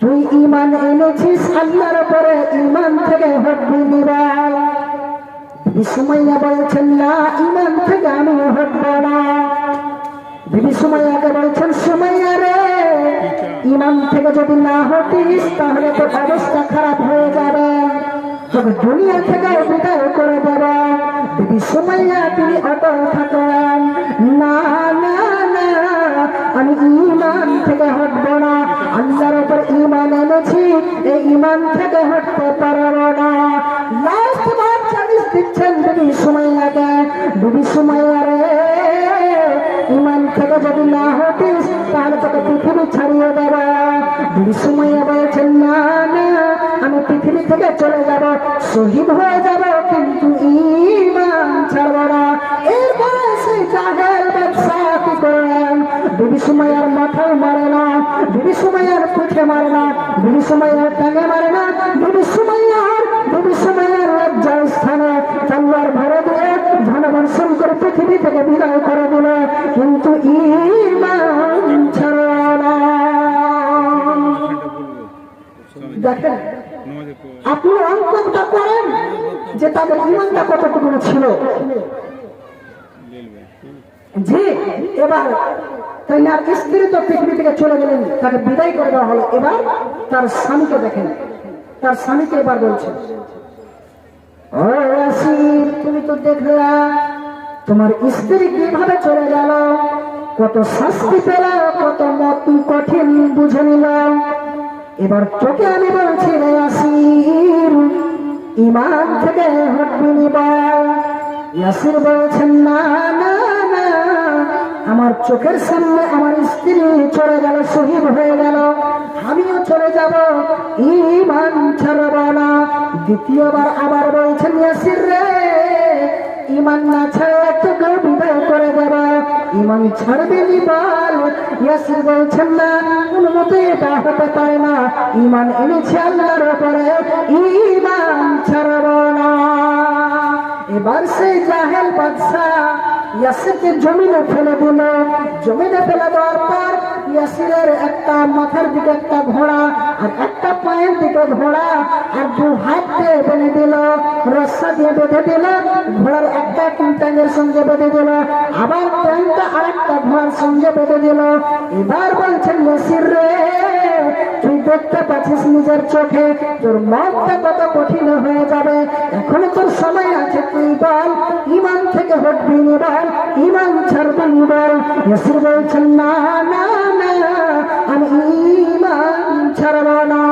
তুই ইমান এনেছিস আল্লাহর উপরে ইমান থেকে হটবি নিবাল বিবি সুমাইয়া বলছেন না ইমান থেকে আমি হটব না বিবি সুমাইয়াকে বলছেন সুমাইয়া রে ইমান থেকে যদি না হটিস তাহলে তোর অবস্থা খারাপ হয়ে যাবে তোকে দুনিয়া থেকে বিদায় করে দেবে বিবি সুমাইয়া তিনি অটল থাকেন না ইমান থেকে হটতে পারব না। লাস্ট বার চালিশ দিচ্ছেন বিবি সুমাইয়াকে বিবি সুমাইয়া রে ইমান থেকে যদি না হতিস তাহলে তোকে পৃথিবী ছাড়িয়ে দেব। বিবি সুমাইয়া বলছেন না না, আমি পৃথিবী থেকে চলে যাব, শহীদ হয়ে যাব, কিন্তু ইমান ছাড়ব না। এরপরে সেই জাহের ব্যবসা কি করেন বিবি বিবি সুমাইয়ার মারে না বিবি সুমাইয়ার টাঙে মারে না বিবি সুমাইয়ার বিবি সুমাইয়ার লজ্জার স্থানে তলোয়ার ভরে দিয়ে ধনবর্ষণ করে পৃথিবী থেকে বিদায় করে দিল। কিন্তু ইমান ছাড়ল না। দেখেন, আপনি অঙ্কটা করেন যে তাদের ইমানটা কতটুকু ছিল। জি, এবার স্ত্রী তো পৃথিবী থেকে চলে গেলেন, তাকে বিদায় করে দেওয়া হলো। এবার তার স্বামীকে দেখেন। তার স্বামীকে এবার বলছে তুমি তো দেখলা, তোমার স্ত্রী কীভাবে চলে গেল? কত শাস্তি পেল, কত মত কঠিন বুঝে নিল। এবার তোকে আমি বলছি রে আসির ইমান থেকে হটবি বলছেন, না না চোখের সামনে আমার স্ত্রী চলে গেল, শহীদ হয়ে গেল। আমিও চলে যাব। ইমান ছাড়ব না। দ্বিতীয়বার আবার বলছেন রে ইমান না ছাড়া তোকে বিদায় করে দেব। ইমান ছাড়বে নি ইয়াসির বলছেন, না, কোন মতে এটা হতে পারে না। ইমান এনেছে আল্লাহর উপরে ইমান ছাড়ব না। এবার সেই জাহেল বাদশাহ ইয়াসিরকে জমিনে ফেলে দিল। জমিনে ফেলে দেওয়ার পর ইয়াসিরের একটা মাথার দিকে একটা ঘোড়া আর একটা পায়ের দিকে ঘোড়া আর দু হাত দিয়ে বেঁধে দিল। রস্সা দিয়ে বেঁধে দিল। ঘোড়ার একটা ট্যাঙ্গের সঙ্গে বেঁধে দিল। আবার ট্যাঙ্কটা আর একটা ঘোড়ার সঙ্গে বেঁধে দিল। এবার বলছেন ইয়াসির রে, তুই দেখতে পাচ্ছিস নিজের চোখে? তোর মতটা কত কঠিন হয়ে যাবে। এখনও তোর সময় আছে, তুই বল, ইমান থেকে হটবি নি বল ইমান ছাড়বি নি, না আমি ইমান ছাড়ব না।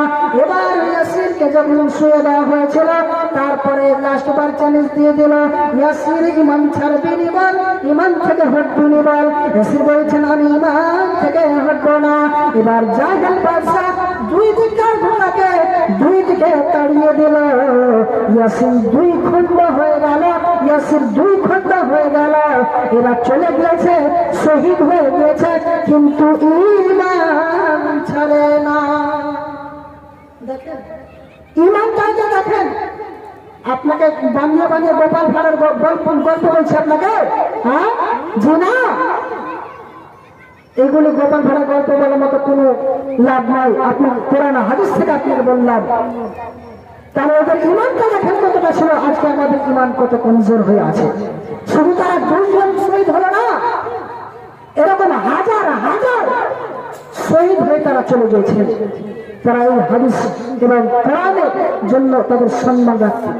এবার ইয়াসিরকে যখন শুয়ে হয়েছিল, তারপরে লাস্ট বার চ্যালেঞ্জ দিয়ে দিল, ইয়াসির, ইমান ছাড়বি নি ইমান থেকে হটবি নি বল ইয়াসির বলছেন আমি ইমান থেকে হটবো না। এবার জাহেল বাদশাহ দুই দিকের ঘোড়াকে, দুই দিকে তাড়িয়ে দিল। ইয়াসির দুই খণ্ড হয়ে গেল ইয়াসির দুই হয়ে গেল। এবার চলে গিয়েছে, শহীদ হয়ে গিয়েছে, কিন্তু ছাড়ে না। দেখেন আপনাকে বানিয়ে বানিয়ে গোপাল ভাড়ের গল্প গল্প বলছে আপনাকে হ্যাঁ? জি না? এগুলি গোপাল ভাড়া গল্প বলার মতো কোনো লাভ নাই। আপনার কোরআন হাদিস থেকে আপনাকে বললাম। ওদের ইমানটা কতটা ছিল আজকে আমাদের ইমান কত কমজোর হয়ে আছে। শুধু তারা দুইজন শহীদ হলো না, এরকম হাজার হাজার শহীদ হয়ে তারা চলে গেছে তারা এই হাদিস এবং কোরআনের জন্য তাদের সম্মান রাখছে।